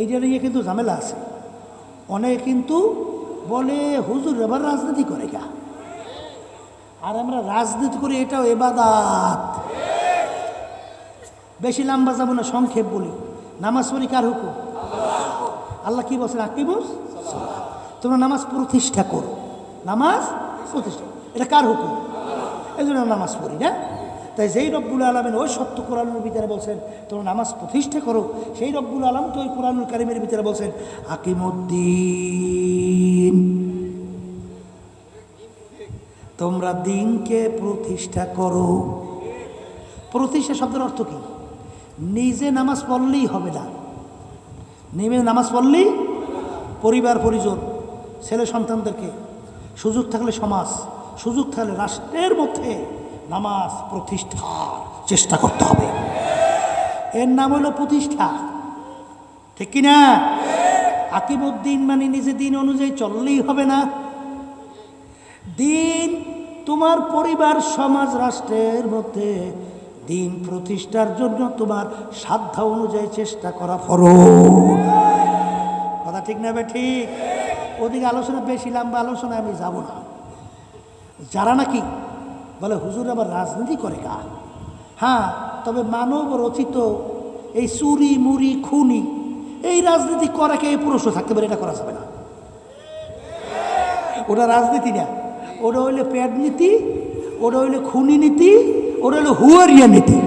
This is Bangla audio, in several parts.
এইটা নিয়ে কিন্তু ঝামেলা আছে। অনেকে কিন্তু বলে, হুজুর, এবার রাজনীতি করে গা আর আমরা রাজনীতি করি, এটাও এবাদাত। বেশি লম্বা যাব না, সংক্ষেপ বলি। নামাজ পড়ি কার হুকুম? আল্লাহ কি বলছেন? আকিবুস তোমরা নামাজ প্রতিষ্ঠা করো। নামাজ প্রতিষ্ঠা এটা কার হুকুম? এই জন্য নামাজ পড়ি, না? তাই যেই রব্বুল আলমেন ওই সত্য কোরআনুর ভিতরে বলছেন, তোমরা নামাজ প্রতিষ্ঠা করো, সেই রব্বুল আলম তো ওই কোরআনুল কারিমের ভিতরে বলছেন, আকিমুদ্দিন। তোমরা দিনকে প্রতিষ্ঠা করো। প্রতিষ্ঠা শব্দের অর্থ কি? নিজে নামাজ পড়লেই হবে না। নেমে নামাজ পড়লেই পরিবার, পরিজন, ছেলে সন্তানদেরকে সুযোগ থাকলে সমাজ, সুযোগ থাকলে রাষ্ট্রের মধ্যে নামাজ প্রতিষ্ঠার চেষ্টা করতে হবে। এর নাম হলো প্রতিষ্ঠা। ঠিক কিনা? আকিবুদ্দিন মানে নিজে দিন অনুযায়ী চললেই হবে না। দিন তোমার পরিবার, সমাজ, রাষ্ট্রের মধ্যে দিন প্রতিষ্ঠার জন্য তোমার সাধ্য অনুযায়ী চেষ্টা করা ফরজ। কথা ঠিক না ঠিক। ওদিকে আলোচনা বেশি, লম্বা আলোচনা আমি যাব না। যারা নাকি বলে, হুজুর, আবার রাজনীতি করে গা হ্যাঁ তবে মানব রচিত এই চুরি, মুড়ি, খুনি, এই রাজনীতি করাকে এই পুরুষও থাকতে পারে, এটা করা যাবে না। ওটা রাজনীতি না। ওটা হইলে প্যাড নীতি, ওটা হইলে খুনি নীতি, ওটা হইলে হুয়ারিয়া নীতি।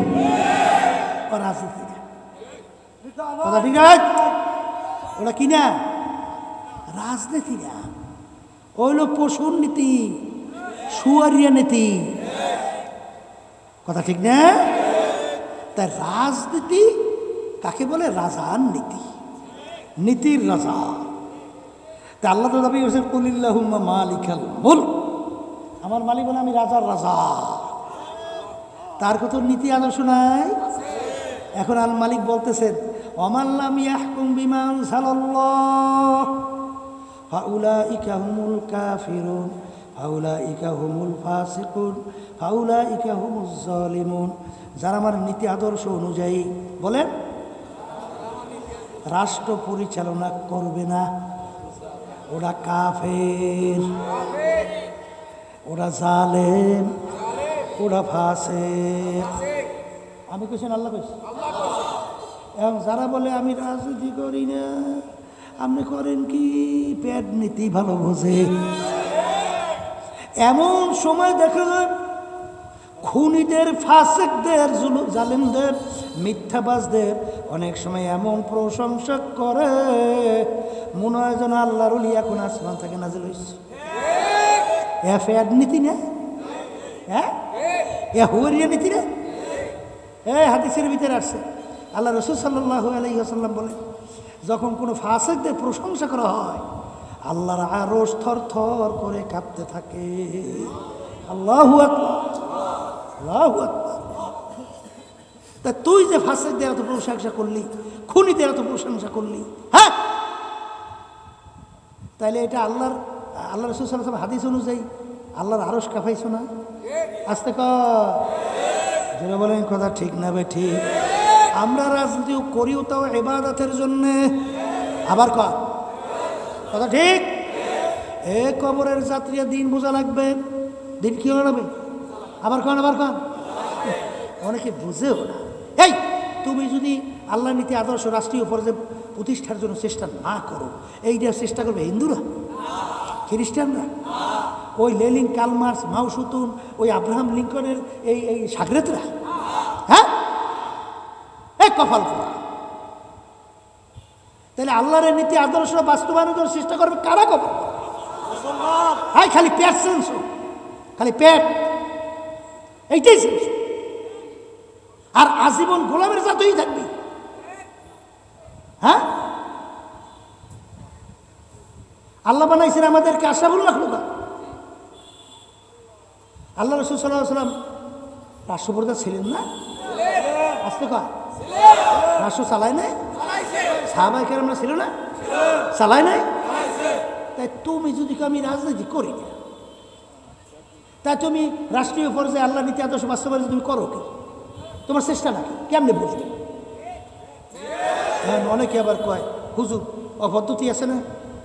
ও রাজনীতি কথা ঠিক ওটা কি না? রাজনীতি না। ওইল পশুর নীতি, সুয়ারিয়া নীতি। কথা ঠিক না? তাই রাজনীতি কাকে বলে? রাজার নীতি। নীতির রাজা। তা আল্লাহ তো দাবি করছেন কুলিল্লাহুম্মা মালিকাল মুল আমার মালিক বলে আমি রাজার রাজা। তার কত নীতি আদর্শ নাই? এখন আল মালিক বলতেছেন অমাল্লাম ইয়াহকুম বিমান সাল্লাল্লাহ ফাউলা ইকা হুমুল কাফিরুন। ফাউলা ইকা হুমুল ফাসিকুন ফাউলা ইকা হুমুল জালিমুন। যারা আমার নীতি আদর্শ অনুযায়ী বলেন, রাষ্ট্র পরিচালনা করবে না। ওরা কাফের, ওরা জালেম, ওরা ফাসে আমি কেছেন আল্লাহ কেছি এবং যারা বলে, আমি রাজনীতি করি না, আপনি করেন কি? পেট নীতি ভালো বোঝে। এমন সময় দেখা যায়, খুনিদের, ফাসেকদের, জুলু- জালিমদের, মিথ্যাবাজদের অনেক সময় এমন প্রশংসা করে, মনে হয় যেন আল্লাহর উলি এখন আসমান থেকে নাজিল হয়েছে এ ফ্যাড নীতি না? হ্যাঁ এ হুয়ারিয়া নীতি না? এ হাদিসের ভিতরে আসছে। আল্লাহ রসুল সাল্লাহ আলহিহাসাল্লাম বলে, যখন কোনো ফাসেকদের প্রশংসা করা হয় আল্লাহর আরও থর থর করে কাঁপতে থাকে। আল্লাহু আল্লাহু তা তুই যে ফাসেকদের এত প্রশংসা করলি, খুনিদের এত প্রশংসা করলি হ্যাঁ? তাইলে এটা আল্লাহর আল্লাহ রসুল হাদিস অনুযায়ী আল্লাহর আরস কাফাইছো না? আসতে ক যারা বলেন, কথা ঠিক না বে ঠিক? আমরা রাজনীতি করিও তাও এবাদতের জন্যে। আবার ক কথা ঠিক? এ কবরের যাত্রীরা দিন বোঝা লাগবে। দিন কি হবে আবার কন আবার কন। অনেকে বুঝেও না। এই, তুমি যদি আল্লাহ নীতি, আদর্শ, রাষ্ট্রীয় পর্যায়ে প্রতিষ্ঠার জন্য চেষ্টা না করো এইটা চেষ্টা করবে হিন্দুরা? খ্রিস্টানরা? ওই লেলিন কালমার্স, মাউসুতুন, ওই আব্রাহাম লিঙ্কনের এই এই সাগরেতরা? হ্যাঁ? এই কপাল তাহলে আল্লাহরের নীতি, আদর্শ, বাস্তবায়নের চেষ্টা করবে কারা কপাল হাই, খালি পেট সেন্স খালি পেট। এইটাই সেন্স আর আজীবন গোলামের জাতই থাকবি। হ্যাঁ? আল্লাহ বানাইছেন আমাদেরকে আশাবুল রাখলুকা আল্লাহ রসুল সাল্লাহ সাল্লাম রাষ্ট্রপ্রধান ছিলেন না? আসতে কয়? রাষ্ট্র চালায় নাই? সাহাবাই কেরামরা ছিল না? চালায় নাই? তাই তুমি যদি আমি রাজনীতি করি না, তাই তুমি রাষ্ট্রীয় পর্যায়ে আল্লাহ নীতি আদর্শ বাস্তবায়ন তুমি করো কি? তোমার চেষ্টা নাকি? কেমনে বুঝবে? হ্যাঁ অনেকে আবার কয়, হুজুর পদ্ধতি আছে না?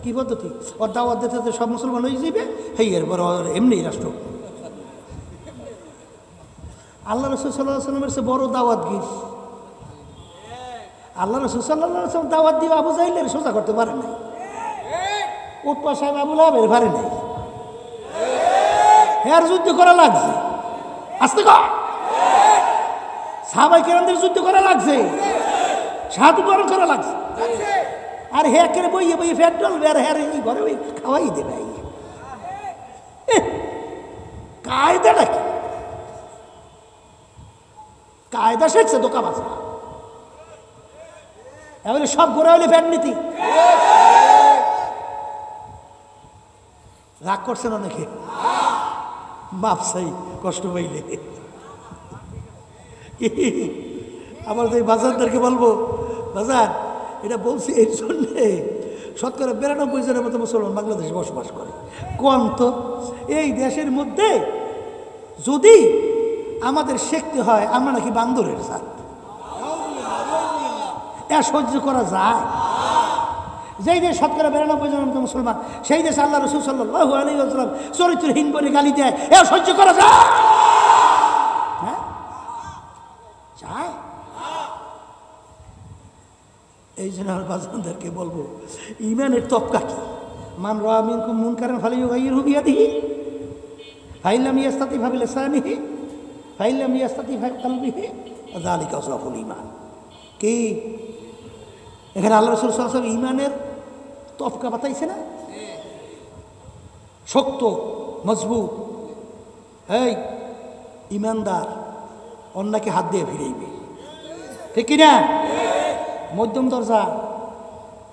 কি পদ্ধতি? ওর দাওয়াত দিতে সব মুসলমান হয়ে যাবে হেই, এরপর এমনি রাষ্ট্র। আল্লাহ রসুল সাল্লাহ সাল্লামের সে বড় দাওয়াত গিস আল্লাহ রসুল দাওয়াত দিয়ে আবু জাইলের সোজা করতে পারে নাই। উৎপা সাহেব আবুল আবের পারে নাই। হ্যার যুদ্ধ করা লাগছে। আসতে কর। সাহাবাই যুদ্ধ করা লাগছে। সাধু বরণ করা লাগছে। আর হে করে বইয়ে বইয়ে ফ্যাট ডলবে আর হ্যাঁ এই ঘরে ওই খাওয়াই দেবে। কায়দাটা কি কায়দা শিখছে দোকা এবারে সব ঘোরা হলে ফ্যাট নীতি। রাগ করছেন অনেকে মাপসাই কষ্ট পাইলে। আবার তো এই বাজারদেরকে বলব বাজার এটা বলছি এই জন্যে শতকরা বিরানব্বই জনের মতো মুসলমান বাংলাদেশে বসবাস করে। কম তো? এই দেশের মধ্যে যদি আমাদের শিখতে হয়, আমরা নাকি বান্দরের জাত। এ সহ্য করা যায়। যেই দেশ শতকরা বিরানব্বই মতো মুসলমান, সেই দেশে আল্লাহ রসুল সাল্লাহ আলী আসলাম চরিত্রহীন বলে গালি দেয়। এ সহ্য করা যায়? হ্যাঁ? যায়? এই জন্য আমার বলব, ইমানের তপকা কি? মান রামিন কু মুন কারণ ফালি হুবিয়া দিহি ফাইলাম ইয়াস্তাতি ভাবিলে সানিহি ফাইলাম ইয়াস্তাতি ভাই কালবিহি জালিকা সফল ইমান কি? এখানে আল্লাহ রসুল সাল্লাম ইমানের তফকা বাতাইছে না? শক্ত, মজবুত। এই ইমানদার অন্যকে হাত দিয়ে ফিরাইবে ঠিক কিনা? মধ্যম দরজা,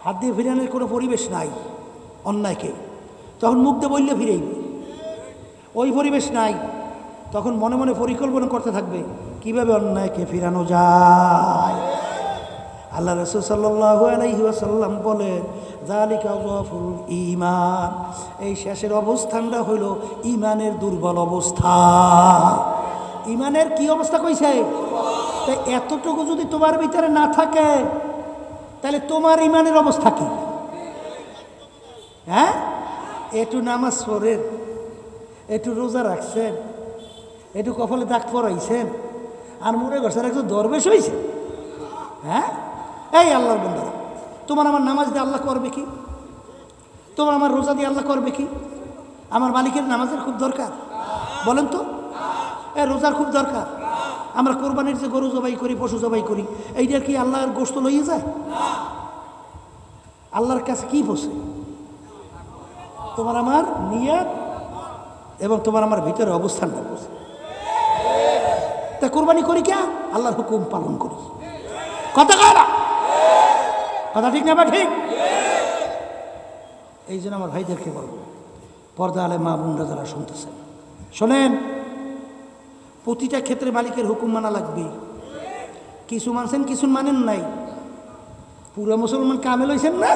হাত দিয়ে ফিরানোর কোনো পরিবেশ নাই অন্যায়কে। তখন মুখ দিয়ে বললে ফিরাইবে ওই পরিবেশ নাই। তখন মনে মনে পরিকল্পনা করতে থাকবে, কীভাবে অন্যায়কে ফিরানো যায়? আল্লাহ রসুল সাল্লাহ আলাইহি ওয়াসাল্লাম বলেন জালিকা ওয়াফুল ইমান এই শেষের অবস্থানটা হইল ইমানের দুর্বল অবস্থা। ইমানের কি অবস্থা কইছে? তাই এতটুকু যদি তোমার ভিতরে না থাকে, তাহলে তোমার ইমানের অবস্থা কি? হ্যাঁ? একটু নামাজ পড়েন, একটু রোজা রাখছেন, একটু কপালে দাগ পরাইছেন, আর মনে করছেন একটু দরবেশ হয়েছে হ্যাঁ? এই আল্লাহর বন্ধুরা, তোমার আমার নামাজ দিয়ে আল্লাহ করবে কি? তোমার আমার রোজা দিয়ে আল্লাহ করবে কি? আমার মালিকের নামাজের খুব দরকার, বলেন তো। এ রোজার খুব দরকার। আমরা কোরবানির যে গরু জবাই করি, পশু জবাই করি, এইটার কি আল্লাহর গোস্ত লইয়ে যায়? আল্লাহর কাছে কি বসে? তোমার আমার নিয়াত এবং তোমার আমার ভিতরে অবস্থানটা বসে। তা কোরবানি করি কে? আল্লাহর হুকুম পালন করি। কথা কয় না? কথা ঠিক না বা ঠিক? এই জন্য আমার ভাইদেরকে বলব, পর্দা আলে মা বোনরা যারা শুনতেছেন, শোনেন, প্রতিটা ক্ষেত্রে মালিকের হুকুম মানা লাগবে। কিছু মানছেন, কিছু মানেন নাই। পুরো মুসলমান কামে লইছেন না?